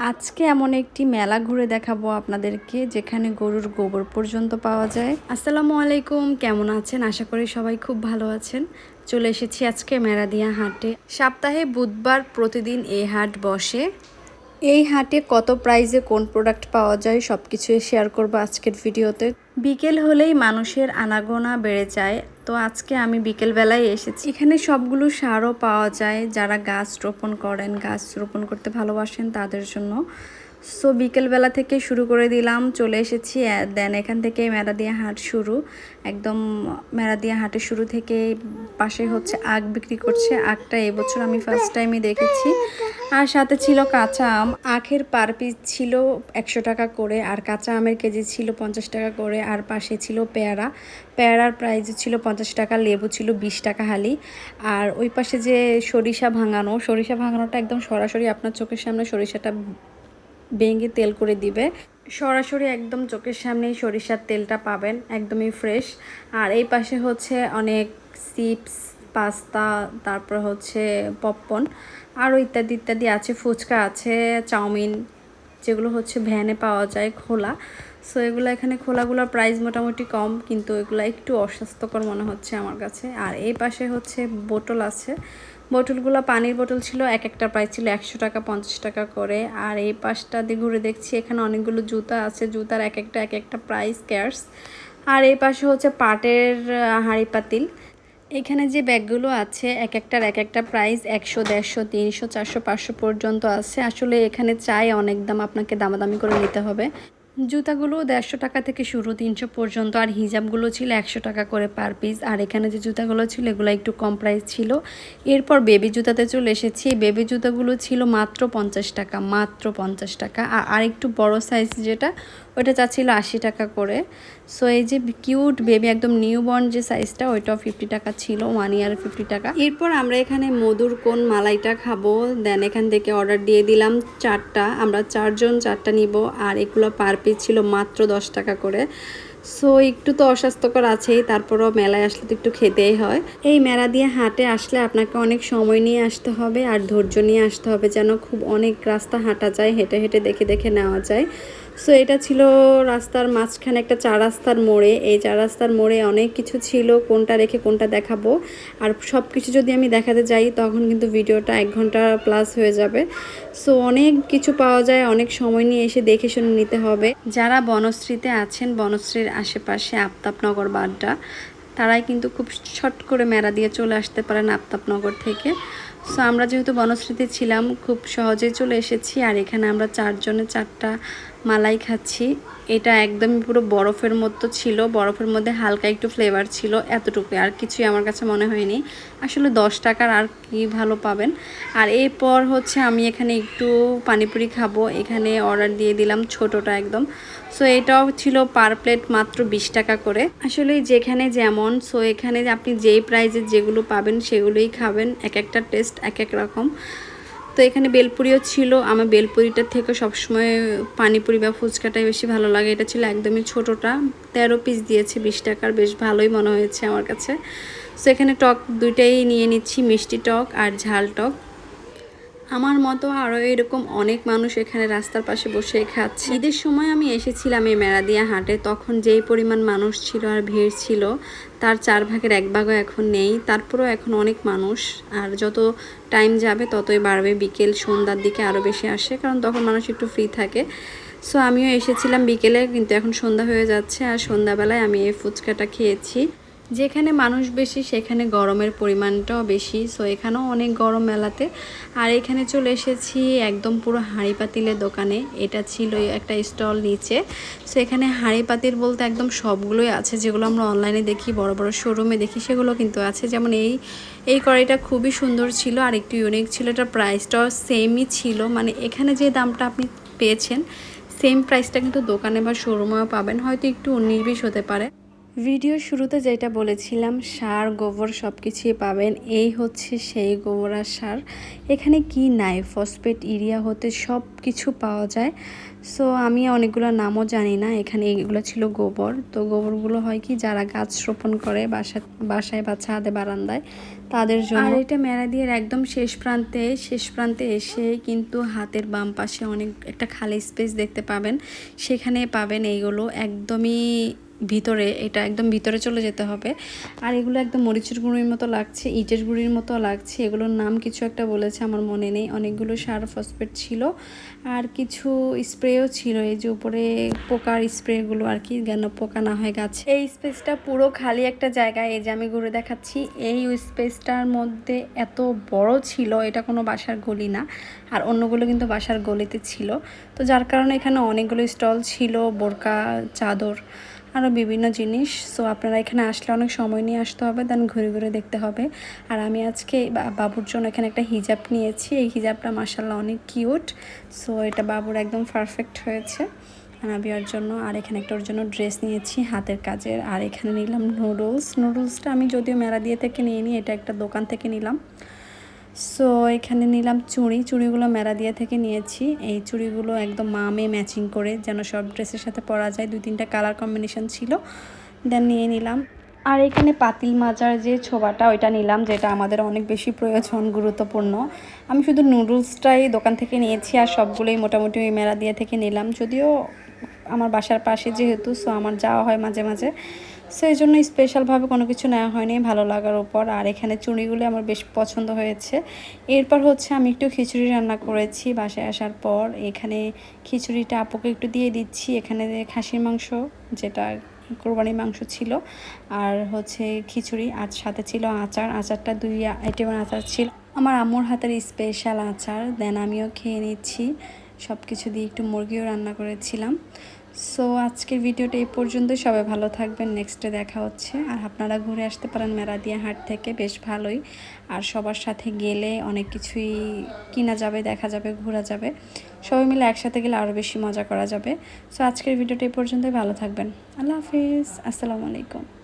আজকে এমন একটি মেলা ঘুরে দেখাবো আপনাদেরকে, যেখানে গরুর গোবর পর্যন্ত পাওয়া যায়। আসসালামু আলাইকুম, কেমন আছেন? আশা করি সবাই খুব ভালো আছেন। চলে এসেছি আজকে মেরাদিয়া হাটে। সপ্তাহে বুধবার প্রতিদিন এই হাট বসে। এই হাটে কত প্রাইজে কোন প্রোডাক্ট পাওয়া যায় সব কিছু শেয়ার করব আজকের ভিডিওতে। বিকেল হলেই মানুষের আনাগোনা বেড়ে যায়। তো আজকে আমি বিকেলবেলায় এসেছি। এখানে সবগুলো সারও পাওয়া যায়। যারা গাছ রোপণ করেন, গাছ রোপণ করতে ভালোবাসেন তাদের জন্য। সো বিকেলবেলা থেকে শুরু করে দিলাম, চলে এসেছি দেন এখান থেকে মেরাদিয়া হাট শুরু। একদম মেরাদিয়া হাটের শুরু থেকে পাশে হচ্ছে আখ বিক্রি করছে। আখটা এবছর আমি ফার্স্ট টাইমই দেখেছি। আর সাথে ছিল কাঁচা আম। আখের পার পিস ছিল একশো টাকা করে, আর কাঁচা আমের কেজি ছিল পঞ্চাশ টাকা করে, আর পাশে ছিল পেয়ারা। পেয়ারার প্রাইস ছিল পঞ্চাশ টাকা, লেবু ছিল বিশ টাকা হালি। আর ওই পাশে যে সরিষা ভাঙানো, সরিষা ভাঙানোটা একদম সরাসরি আপনার চোখের সামনে সরিষাটা ভেঙে তেল করে দিবে। সরাসরি একদম চোখের সামনেই সরিষার তেলটা পাবেন, একদমই ফ্রেশ আর এই পাশে হচ্ছে অনেক চিপস পাস্তা তারপর হচ্ছে পপকর্ন আরও ইত্যাদি ইত্যাদি আছে, ফুচকা আছে, চাউমিন, যেগুলো হচ্ছে ভ্যানে পাওয়া যায় খোলা। সো এগুলো এখানে খোলাগুলোর প্রাইস মোটামুটি কম, কিন্তু এগুলো একটু অস্বাস্থ্যকর মনে হচ্ছে আমার কাছে। আর এই পাশে হচ্ছে বোতল আছে বোতলগুলো পানির বোতল ছিল, এক একটা প্রাইস ছিল একশো টাকা, পঞ্চাশ টাকা করে। আর এই পাশটা দিয়ে ঘুরে দেখছি, এখানে অনেকগুলো জুতা আছে, জুতার এক একটা এক একটা প্রাইস ক্যার্স আর এই পাশে হচ্ছে পাটের হাঁড়ি পাতিল। এখানে যে ব্যাগগুলো আছে, এক একটার এক একটা প্রাইস একশো, দেড়শো, তিনশো, চারশো, পাঁচশো পর্যন্ত আছে। আসলে এখানে চাই অনেক দাম, আপনাকে দামাদামি করে নিতে হবে। জুতাগুলো দেড়শো টাকা থেকে শুরু, তিনশো পর্যন্ত, আর হিজাবগুলো ছিল একশো টাকা করে পার পিস আর এখানে যে জুতাগুলো ছিল, এগুলো একটু কম প্রাইস ছিল। এরপর বেবি জুতাতে চলে এসেছি। বেবি জুতাগুলো ছিল মাত্র পঞ্চাশ টাকা, মাত্র পঞ্চাশ টাকা। আর আরেকটু বড় সাইজ যেটা, ওইটা চাচ্ছিল আশি টাকা করে। সো এই যে কিউট বেবি একদম নিউ বর্ন যে সাইজটা ওইটাও ফিফটি টাকা ছিল ওয়ান ইয়ার ফিফটি টাকা। এরপর আমরা এখানে মধুর কোন মালাইটা খাব? দেন এখান থেকে অর্ডার দিয়ে দিলাম চারটা। আমরা চারজন চারটা নিব, আর এগুলো পার পিস ছিল মাত্র দশ টাকা করে। সো একটু তো অস্বাস্থ্যকর আছেই, তারপরও মেলায় আসলে তো একটু খেতেই হয়। এই মেলা দিয়ে হাটে আসলে আপনাকে অনেক সময় নিয়ে আসতে হবে আর ধৈর্য নিয়ে আসতে হবে যেন খুব অনেক রাস্তা হাঁটা যায়, হেঁটে হেঁটে দেখে দেখে নেওয়া যায়। সো এটা ছিল রাস্তার মাঝখানে একটা চার রাস্তার মোড়ে। এই চার রাস্তার মোড়ে অনেক কিছু ছিল, কোনটা রেখে কোনটা দেখাবো। আর সব কিছু যদি আমি দেখাতে যাই, তখন কিন্তু ভিডিওটা এক ঘণ্টা প্লাস হয়ে যাবে। সো অনেক কিছু পাওয়া যায়, অনেক সময় নিয়ে এসে দেখে শুনে নিতে হবে। যারা বনশ্রীতে আছেন, বনশ্রীর আশেপাশে আফতাবনগর বাড্ডা, তারাই কিন্তু খুব শর্ট করে মেরা দিয়ে চলে আসতে পারেন আফতাবনগর থেকে। সো আমরা যেহেতু বনশ্রীতে ছিলাম, খুব সহজেই চলে এসেছি আর এখানে আমরা চারজনে চারটা মালাই খাচ্ছি। এটা একদমই পুরো বরফের মতো ছিল, বরফের মধ্যে হালকা একটু ফ্লেভার ছিল এতটুকু আর কিছুই আমার কাছে মনে হয়নি। আসলে দশ টাকার আর কি ভালো পাবেন। আর এরপর হচ্ছে আমি এখানে একটু পানিপুরি খাব। এখানে অর্ডার দিয়ে দিলাম ছোটোটা একদম। সো এটাও ছিল পার প্লেট মাত্র বিশ টাকা করে। আসলে যেখানে যেমন সো এখানে আপনি যেই প্রাইজে যেগুলো পাবেন সেগুলোই খাবেন। এক একটা টেস্ট এক এক রকম। তো এখানে বেলপুরিও ছিল। আমার বেলপুরিটার থেকে সবসময় পানিপুরি বা ফুচকাটাই বেশি ভালো লাগে। এটা ছিল একদমই ছোটোটা। তেরো পিস দিয়েছে, বিশ টাকার। বেশ ভালোই মনে হয়েছে আমার কাছে। সো এখানে টক দুইটাই নিয়ে নিচ্ছি, মিষ্টি টক আর ঝাল টক। আমার মতো আরও এরকম অনেক মানুষ এখানে রাস্তার পাশে বসে খাচ্ছে। ঈদের সময় আমি এসেছিলাম এই মেরাদিয়া হাটে, তখন যেই পরিমাণ মানুষ ছিল আর ভিড় ছিল, তার চার ভাগের এক ভাগও এখন নেই। তারপরেও এখন অনেক মানুষ, আর যত টাইম যাবে ততই বাড়বে। বিকেল, সন্ধ্যার দিকে আরও বেশি আসে, কারণ তখন মানুষ একটু ফ্রি থাকে। সো আমিও এসেছিলাম বিকেলে, কিন্তু এখন সন্ধ্যা হয়ে যাচ্ছে, আর সন্ধ্যাবেলায় আমি এই ফুচকাটা খেয়েছি। যেখানে মানুষ বেশি, সেখানে গরমের পরিমাণটাও বেশি। সো এখানেও অনেক গরম মেলাতে। আর এখানে চলে এসেছি একদম পুরো হাঁড়ি পাতিলের দোকানে। এটা ছিল একটা স্টল নিচে। সো এখানে হাঁড়ি পাতিল বলতে একদম সবগুলোই আছে, যেগুলো আমরা অনলাইনে দেখি, বড় বড় শোরুমে দেখি, সেগুলো কিন্তু আছে। যেমন এই এই কড়াইটা খুবই সুন্দর ছিল আর একটু ইউনিক ছিল। এটার প্রাইসটাও সেমই ছিল। মানে এখানে যে দামটা আপনি পেয়েছেন সেম প্রাইসটা কিন্তু দোকানে বা শোরুমেও পাবেন। হয়তো একটু উনিশ বিশ হতে পারে। ভিডিও শুরুতে যেটা বলেছিলাম, সার, গোবর সব কিছুই পাবেন। এই হচ্ছে সেই গোবর আর সার। এখানে কি নাই? ফসফেট ইরিয়া হতে সব কিছু পাওয়া যায়। সো আমি অনেকগুলো নামও জানি না। এখানে এগুলো ছিল গোবর। তো গোবরগুলো হয় কি, যারা গাছ রোপণ করে বাসা, বাসায় বা ছাদে বারান্দায়, তাদের জন্য আর এটা মেরাদিয়ার একদম শেষ প্রান্তে শেষ প্রান্তে এসে কিন্তু হাতের বাম পাশে অনেক একটা খালি স্পেস দেখতে পাবেন। সেখানে পাবেন এইগুলো। একদমই ভিতরে, এটা একদম ভিতরে চলে যেতে হবে। আর এগুলো একদম মরিচের গুঁড়ির মতো লাগছে, ইটের গুঁড়ির মতো লাগছে। এগুলোর নাম কিছু একটা বলেছে, আমার মনে নেই। অনেকগুলো সার ফসফেট ছিল আর কিছু স্প্রেও ছিল। এই যে উপরে পোকার স্প্রেগুলো আর কি, যেন পোকা না হয় গাছে। এই স্পেসটা পুরো খালি একটা জায়গা এই যে আমি ঘুরে দেখাচ্ছি, এই স্পেসটার মধ্যে এত বড় ছিল, এটা কোনো বাসার গলি না। আর অন্যগুলো কিন্তু বাসার গলিতে ছিল। তো যার কারণে এখানে অনেকগুলো স্টল ছিল, বোরকা, চাদর আরও বিভিন্ন জিনিস। সো আপনারা এখানে আসলে অনেক সময় নিয়ে আসতে হবে দেন ঘুরে ঘুরে দেখতে হবে। আর আমি আজকে বাবুর জন্য এখানে একটা হিজাব নিয়েছি। এই হিজাবটা মাসাল্লাহ অনেক কিউট সো এটা বাবুর একদম পারফেক্ট হয়েছে। আনাবিয়ার জন্য, আর এখানে একটা ওর জন্য ড্রেস নিয়েছি, হাতের কাজের। আর এখানে নিলাম নুডলস নুডলসটা আমি যদিও মেলা দিয়ে থেকে নিয়ে নিই এটা একটা দোকান থেকে নিলাম। সো এখানে নিলাম চুড়ি। চুড়িগুলো মেরা দিয়ে থেকে নিয়েছি। এই চুড়িগুলো একদম মামে ম্যাচিং করে যেন সব ড্রেসের সাথে পরা যায়। দুই তিনটা কালার কম্বিনেশন ছিল। দেন নিয়ে নিলাম। আর এখানে পাতিল মাজার যে ছোবাটা, ওইটা নিলাম, যেটা আমাদের অনেক বেশি প্রয়োজন, গুরুত্বপূর্ণ। আমি শুধু নুডলসটাই দোকান থেকে নিয়েছি আর সবগুলোই মোটামুটি ওই মেলা দিয়ে থেকে নিলাম। যদিও আমার বাসার পাশে যেহেতু সো আমার যাওয়া হয় মাঝে মাঝে। সো এই জন্য স্পেশালভাবে কোনো কিছু নেওয়া হয়নি ভালো লাগার উপর। আর এখানে চুড়িগুলো আমার বেশ পছন্দ হয়েছে। এরপর হচ্ছে আমি একটু খিচুড়ি রান্না করেছি বাসায় আসার পর। এখানে খিচুড়িটা আপুকে একটু দিয়ে দিচ্ছি। এখানে খাসির মাংস, যেটা কোরবানির মাংস ছিল, আর হচ্ছে খিচুড়ি, আর সাথে ছিল আচার। আচারটা দুই আইটেমের আচার ছিল। আমার আম্মুর হাতের স্পেশাল আচার। দেন আমিও খেয়ে নিচ্ছি। সব কিছু দিয়ে একটু মুরগিও রান্না করেছিলাম। সো আজকের ভিডিওটা এই পর্যন্তই। সবাই ভালো থাকবেন। নেক্সটে দেখা হচ্ছে। আর আপনারা ঘুরে আসতে পারেন মেরাদিয়া হাট থেকে। বেশ ভালোই। আর সবার সাথে গেলে অনেক কিছুই কিনা যাবে, দেখা যাবে, ঘোরা যাবে। সবাই মিলে একসাথে গেলে আরও বেশি মজা করা যাবে। সো আজকের ভিডিওটা এই পর্যন্তই। ভালো থাকবেন। আল্লাহ হাফিজ। আসসালামু আলাইকুম।